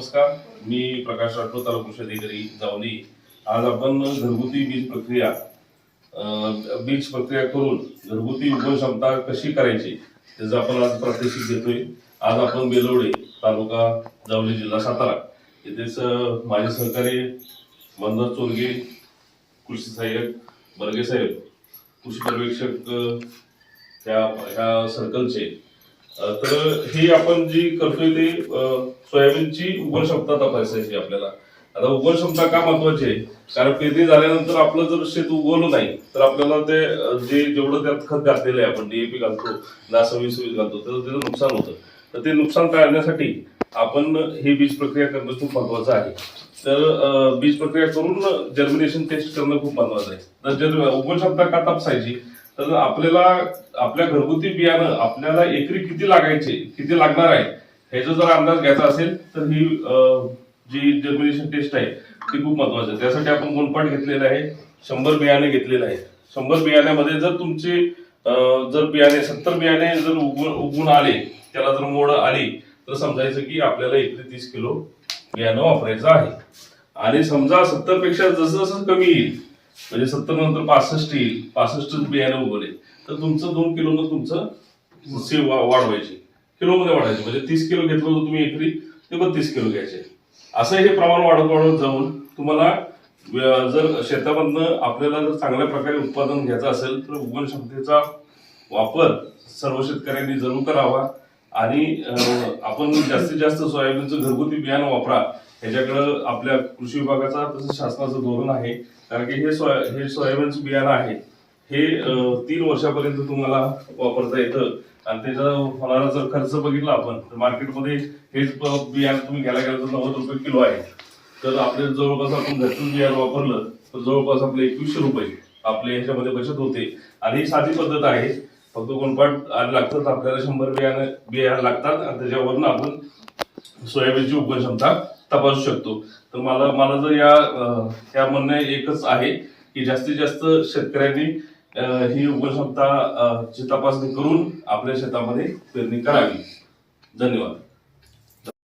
नमस्कार मी प्रकाश राठोड तालुका कृषी अधिकारी जावली. आज आपण घरगुती बीज प्रक्रिया बीज प्रक्रिया करून घरगुती उगवण क्षमता कशी करायची त्याचं आपण आज प्रात्यक्षिक घेतोय. आज आपण बेलवडे तालुका जावली जिल्हा सातारा. इथेच माझे सहकारी मंदार चोरगे कृषी सहाय्यक बर्गे साहेब कृषी पर्यवेक्षक त्या ह्या सर्कलचे तर हे आपण जी करतोय ते सोयाबीनची उगवण क्षमता तपासायची आपल्याला. आता उगवण क्षमता का महत्वाची आहे? कारण पेरणी झाल्यानंतर आपलं जर शेत उगवलं नाही तर आपल्याला ते जे जेवढं त्यात खत घातलेलं आहे आपण डीएपी घालतो दहा वीस वीस घालतो तर त्याचं नुकसान होतं. तर ते नुकसान टाळण्यासाठी आपण ही बीज प्रक्रिया करणं खूप महत्वाचं आहे. तर बीज प्रक्रिया करून जर्मिनेशन टेस्ट करणं खूप महत्वाचं आहे. तर जर उगवण क्षमता का तपासायची? तर आपल्याला आपल्या घरगुती बियाणं आपल्याला एकरी किती लागायचे किती लागणार आहे ह्याचा जर अंदाज घ्यायचा असेल तर ही जी जर्मिनेशन टेस्ट आहे ती खूप महत्वाची आहे. त्यासाठी आपण गुणपाठ घेतलेलं आहे शंभर बियाणे घेतलेले आहे शंभर बियाण्यामध्ये जर तुमचे जर बियाणे सत्तर बियाणे जर उगवून उगवून आले त्याला जर मोड आली तर समजायचं की आपल्याला एकरी तीस किलो बियाणं वापरायचं आहे. आणि समजा सत्तरपेक्षा जसं जसं कमी येईल म्हणजे सत्तर नंतर पासष्ट येईल. पासष्ट बियाणं उगवले. तर तुमचं दोन किलोनं तुमचं सेव वा- किलोमध्ये वाढायचे. म्हणजे तीस किलो घेतलं होतं तुम्ही एकरी ते बत्तीस किलो घ्यायचे. असं हे प्रमाण वाढत वाढत जाऊन तुम्हाला जर शेतामधनं आपल्याला जर चांगल्या प्रकारे उत्पादन घ्यायचं असेल तर उगवण क्षमतेचा वापर सर्व शेतकऱ्यांनी जरूर करावा. आणि आपण जास्तीत जास्त सोयाबीनचं घरगुती बियाणं वापरा. ह्याच्याकडं आपल्या कृषी विभागाचा तसंच शासनाचं धोरण आहे. कारण की हे सोया हे सोयाबीनचं बियाणं आहे. हे तीन वर्षापर्यंत तुम्हाला वापरता येतं. आणि त्याचा होणारा जर खर्च बघितला आपण तर मार्केटमध्ये हेच बियाणं तुम्ही घ्यायला गेलं तर नव्वद रुपये किलो आहे. तर आपले जवळपास आपण घरचं बियाणं वापरलं तर जवळपास आपले एकवीसशे रुपये आपले ह्याच्यामध्ये बचत होते. आणि ही साधी पद्धत आहे. फक्त कोणपाट लागतात आपल्याला शंभर बियाणं बियाणं लागतात. आणि त्याच्यावरनं आपण सोयाबीनची उपक्षमता तपासू शकतो. तर मला मला जर या या म्हणणे एकच आहे की जास्तीत जास्त शेतकऱ्यांनी ही उपक्षमता क्षमता ची तपासणी करून आपल्या शेतामध्ये पेरणी करावी. धन्यवाद.